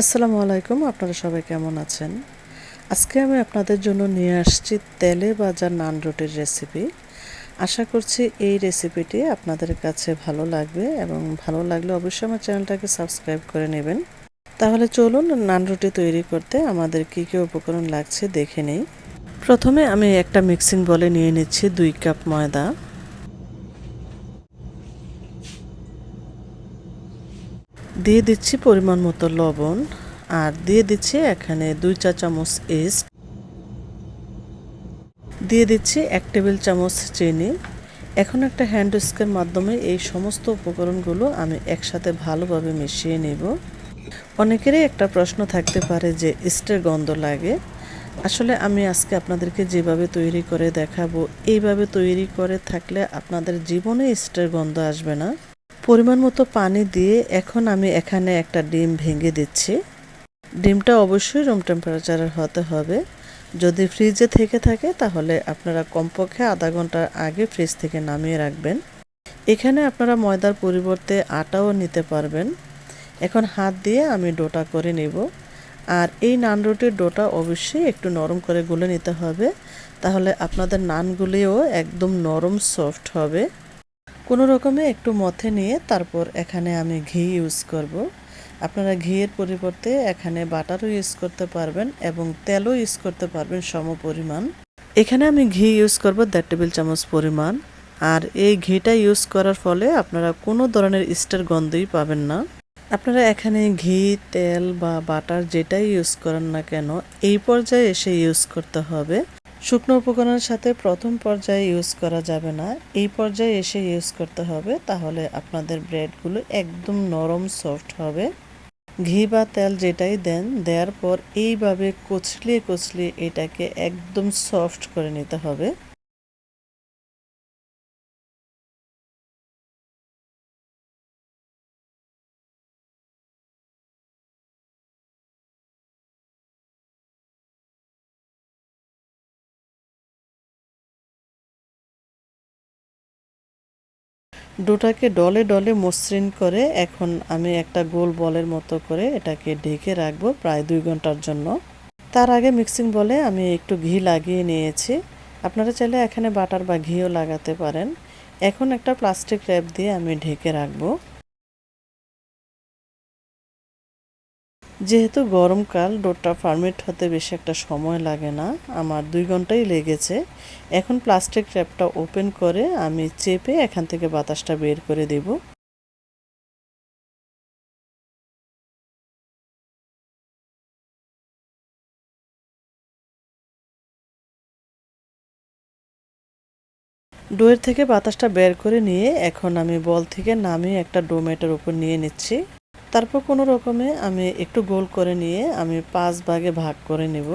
আসসালামু আলাইকুম, আপনারা সবাই কেমন আছেন? আজকে আমি আপনাদের জন্য নিয়ে আসছি তেলে ভাজা নান রুটির রেসিপি। আশা করছি এই রেসিপিটি আপনাদের কাছে ভালো লাগবে এবং ভালো লাগলে অবশ্যই আমার চ্যানেলটাকে সাবস্ক্রাইব করে নেবেন। তাহলে চলুন নান রুটি তৈরি করতে আমাদের কী কী উপকরণ লাগছে দেখে নেই। প্রথমে আমি একটা মিক্সিং বলে নিয়ে নিচ্ছি দুই কাপ ময়দা। দিয়ে দিচ্ছি পরিমাণ মতো লবণ, আর দিয়ে দিচ্ছি এখানে দুই চা চামচ ইস্ট। দিয়ে দিচ্ছি এক টেবিল চামচ চিনি। এখন একটা হ্যান্ড উস্কের মাধ্যমে এই সমস্ত উপকরণগুলো আমি একসাথে ভালোভাবে মিশিয়ে নেব। অনেকেরই একটা প্রশ্ন থাকতে পারে যে, ইস্টের গন্ধ লাগে। আসলে আমি আজকে আপনাদেরকে যেভাবে তৈরি করে দেখাবো, এইভাবে তৈরি করে থাকলে আপনাদের জীবনে ইস্টের গন্ধ আসবে না। পরিমাণ মতো পানি দিয়ে এখন আমি এখানে একটা ডিম ভেঙে দিচ্ছি। ডিমটা অবশ্যই রুম টেম্পারেচারের হতে হবে। যদি ফ্রিজে থেকে থাকে, তাহলে আপনারা কমপক্ষে আধা ঘণ্টার আগে ফ্রিজ থেকে নামিয়ে রাখবেন। এখানে আপনারা ময়দার পরিবর্তে আটাও নিতে পারবেন। এখন হাত দিয়ে আমি ডোটা করে নেব। আর এই নান রুটির ডোটা অবশ্যই একটু নরম করে গুলে নিতে হবে। তাহলে আপনাদের নানগুলিও একদম নরম সফট হবে। কোনো রকমে একটু মথে নিয়ে তারপর এখানে আমি ঘি ইউজ করব। আপনারা ঘিয়ের পরিবর্তে এখানে বাটারও ইউজ করতে পারবেন এবং তেলও ইউজ করতে পারবেন সম পরিমাণ। এখানে আমি ঘি ইউজ করব দেড় টেবিল চামচ পরিমাণ। আর এই ঘিটা ইউজ করার ফলে আপনারা কোনো ধরনের ইস্টার গন্ধই পাবেন না। আপনারা এখানে ঘি, তেল বা বাটার যেটাই ইউজ করেন না কেন, এই পর্যায়ে এসে ইউজ করতে হবে। শুকনো উপকরণের সাথে প্রথম পর্যায়ে ইউজ করা যাবে না। এই পর্যায়ে এসে ইউজ করতে হবে, তাহলে আপনাদের ব্রেডগুলো একদম নরম সফট হবে। ঘি বা তেল যেটাই দেন, দেওয়ার পর এইভাবে কচলিয়ে কচলিয়ে এটাকে একদম সফট করে নিতে হবে। ডোটাকে ডলে ডলে মসৃণ করে এখন আমি একটা গোল বলের মতো করে এটাকে ঢেকে রাখব প্রায় দুই ঘণ্টার জন্য। তার আগে মিক্সিং বলে আমি একটু ঘি লাগিয়ে নিয়েছি। আপনারা চাইলে এখানে বাটার বা ঘিও লাগাতে পারেন। এখন একটা প্লাস্টিক র্যাপ দিয়ে আমি ঢেকে রাখব। যেহেতু গরমকাল, ডোরটা ফার্মেট হতে বেশি একটা সময় লাগে না। আমার দুই ঘন্টাই লেগেছে। এখন প্লাস্টিক র্যাপটা ওপেন করে আমি চেপে এখান থেকে বাতাসটা বের করে দেব। ডোয়ের থেকে বাতাসটা বের করে নিয়ে এখন আমি বল থেকে নামিয়ে একটা ডোমেটের উপর নিয়ে নিচ্ছি। তারপর কোনো রকমে আমি একটু গোল করে নিয়ে আমি পাঁচ ভাগে ভাগ করে নেব।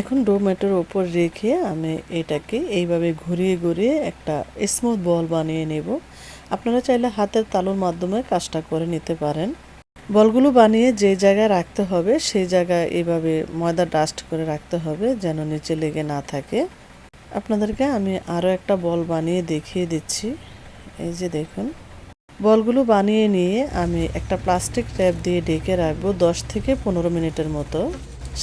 এখন ডোমেটোর ওপর রেখে আমি এটাকে এইভাবে ঘুরিয়ে ঘুরিয়ে একটা স্মুথ বল বানিয়ে নেব। আপনারা চাইলে হাতের তালুর মাধ্যমে কাজটা করে নিতে পারেন। বলগুলো বানিয়ে যে জায়গায় রাখতে হবে, সেই জায়গায় এইভাবে ময়দা ডাস্ট করে রাখতে হবে যেন নিচে লেগে না থাকে। আপনাদেরকে আমি আরও একটা বল বানিয়ে দেখিয়ে দিচ্ছি। এই যে দেখুন। বলগুলো বানিয়ে নিয়ে আমি একটা প্লাস্টিক ট্যাপ দিয়ে ডেকে রাখব দশ থেকে পনেরো মিনিটের মতো।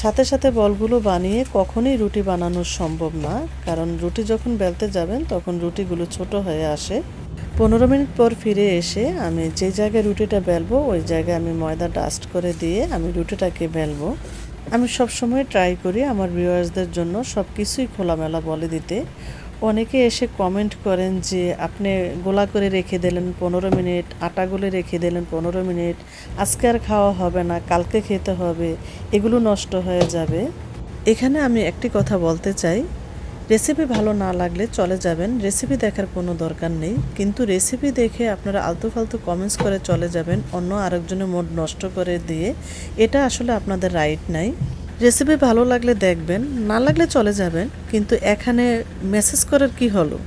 সাথে সাথে বলগুলো বানিয়ে কখনই রুটি বানানো সম্ভব না, কারণ রুটি যখন বেলতে যাবেন তখন রুটিগুলো ছোট হয়ে আসে। পনেরো মিনিট পর ফিরে এসে আমি যে জায়গায় রুটিটা বেলবো, ওই জায়গায় আমি ময়দা ডাস্ট করে দিয়ে আমি রুটিটাকে বেলবো। আমি সবসময় ট্রাই করি আমার ভিউয়ার্সদের জন্য সব কিছুই খোলামেলা বলে দিতে। অনেকে এসে কমেন্ট করেন যে, আপনি গোলা করে রেখে দিলেন পনেরো মিনিট, আটা গুলে রেখে দিলেন পনেরো মিনিট, আজকে আর খাওয়া হবে না, কালকে খেতে হবে, এগুলো নষ্ট হয়ে যাবে। এখানে আমি একটি কথা বলতে চাই রেসিপি ভালো না লাগলে চলে যাবেন রেসিপি দেখার কোনো দরকার নেই, কিন্তু রেসিপি দেখে আপনারা আলতু ফালতু কমেন্টস করে চলে যাবেন, অন্য আরেকজনের মোড নষ্ট করে দিয়ে, এটা আসলে আপনাদের রাইট নাই। রেসিপি ভালো লাগলে দেখবেন, না লাগলে চলে যাবেন, কিন্তু এখানে মেসেজ করার কি হলো?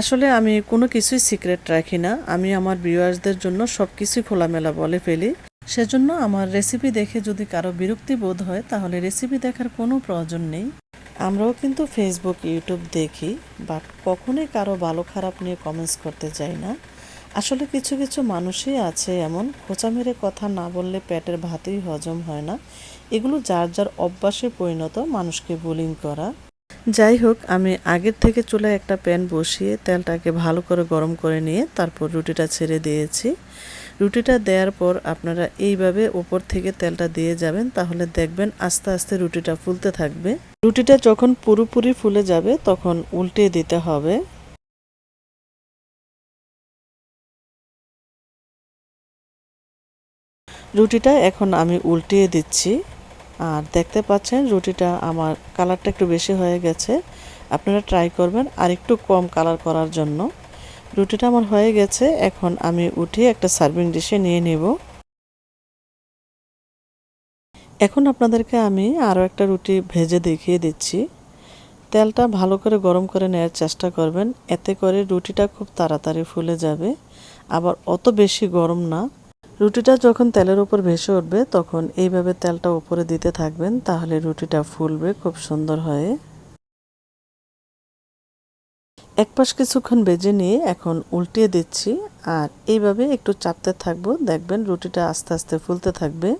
আসলে আমি কোনো কিছুই সিক্রেট রাখি না। আমি আমার ভিউয়ার্সদের জন্য সব কিছুই খোলামেলা বলে ফেলি। সেজন্য আমার রেসিপি দেখে যদি কারও বিরক্তি বোধ হয়, তাহলে রেসিপি দেখার কোনো প্রয়োজন নেই। আমরাও কিন্তু ফেসবুক ইউটিউব দেখি বাট কখনোই কারও ভালো খারাপ নিয়ে কমেন্টস করতে যাই না। আসলে কিছু কিছু মানুষই আছে এমন, খোঁচা মেরে কথা না বললে পেটের ভাতই হজম হয় না। এগুলো যার যার অভ্যাসে পরিণত মানুষকে বুলিং করা। যাই হোক, আমি আগের থেকে চুলায় একটা প্যান বসিয়ে তেলটাকে ভালো করে গরম করে নিয়ে তারপর রুটিটা ছেড়ে দিয়েছি। রুটিটা দেওয়ার পর আপনারা এইভাবে ওপর থেকে তেলটা দিয়ে যাবেন, তাহলে দেখবেন আস্তে আস্তে রুটিটা ফুলতে থাকবে। রুটিটা যখন পুরোপুরি ফুলে যাবে, তখন উল্টে দিতে হবে। রুটিটা এখন আমি উল্টিয়ে দিচ্ছি। আর দেখতে পাচ্ছেন রুটিটা আমার কালারটা একটু বেশি হয়ে গেছে। আপনারা ট্রাই করবেন আর একটু কম কালার করার জন্য। রুটিটা আমার হয়ে গেছে, এখন আমি উঠিয়ে একটা সার্ভিং ডিশে নিয়ে নেব। এখন আপনাদেরকে আমি আরও একটা রুটি ভেজে দেখিয়ে দিচ্ছি। তেলটা ভালো করে গরম করে নেওয়ার চেষ্টা করবেন, এতে করে রুটিটা খুব তাড়াতাড়ি ফুলে যাবে। আবার অত বেশি গরম না। রুটিটা যখন তেলের উপর ভেসে উঠবে, তখন এইভাবে তেলটা উপরে দিতে থাকবেন, তাহলে রুটিটা ফুলবে, খুব সুন্দর হয়ে। এক পাশ কিছুক্ষণ বেজে নিয়ে এখন উল্টিয়ে দিচ্ছি, আর এইভাবে একটু চাপতে থাকব। দেখবেন রুটিটা আস্তে আস্তে ফুলতে থাকবে।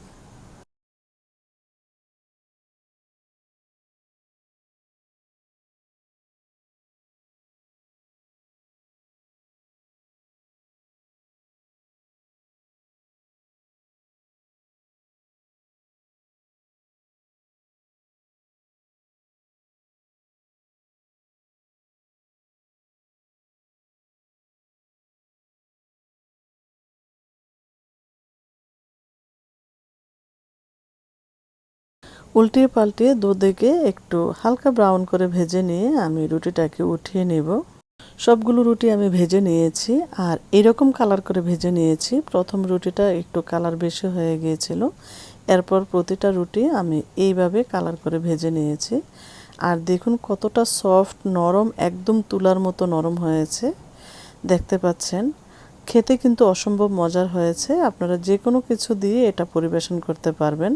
উল্টিয়ে পাল্টিয়ে দুদিকে একটু হালকা ব্রাউন করে ভেজে নিয়ে আমি রুটিটাকে উঠিয়ে নেব। সবগুলো রুটি আমি ভেজে নিয়েছি আর এরকম কালার করে ভেজে নিয়েছি। প্রথম রুটিটা একটু কালার বেশি হয়ে গিয়েছিল। এরপর প্রতিটা রুটি আমি এইভাবে কালার করে ভেজে নিয়েছি। আর দেখুন কতটা সফট, নরম, একদম তুলার মতো নরম হয়েছে। দেখতে পাচ্ছেন? খেতে কিন্তু অসম্ভব মজার হয়েছে। আপনারা যে কোনো কিছু দিয়ে এটা পরিবেশন করতে পারবেন।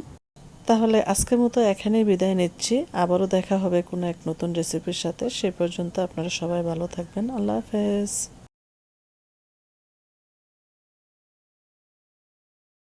তাহলে আজকের মতো এখানেই বিদায় নিচ্ছি। আবারও দেখা হবে কোনো এক নতুন রেসিপির সাথে। সে পর্যন্ত আপনারা সবাই ভালো থাকবেন। আল্লাহ হাফেজ।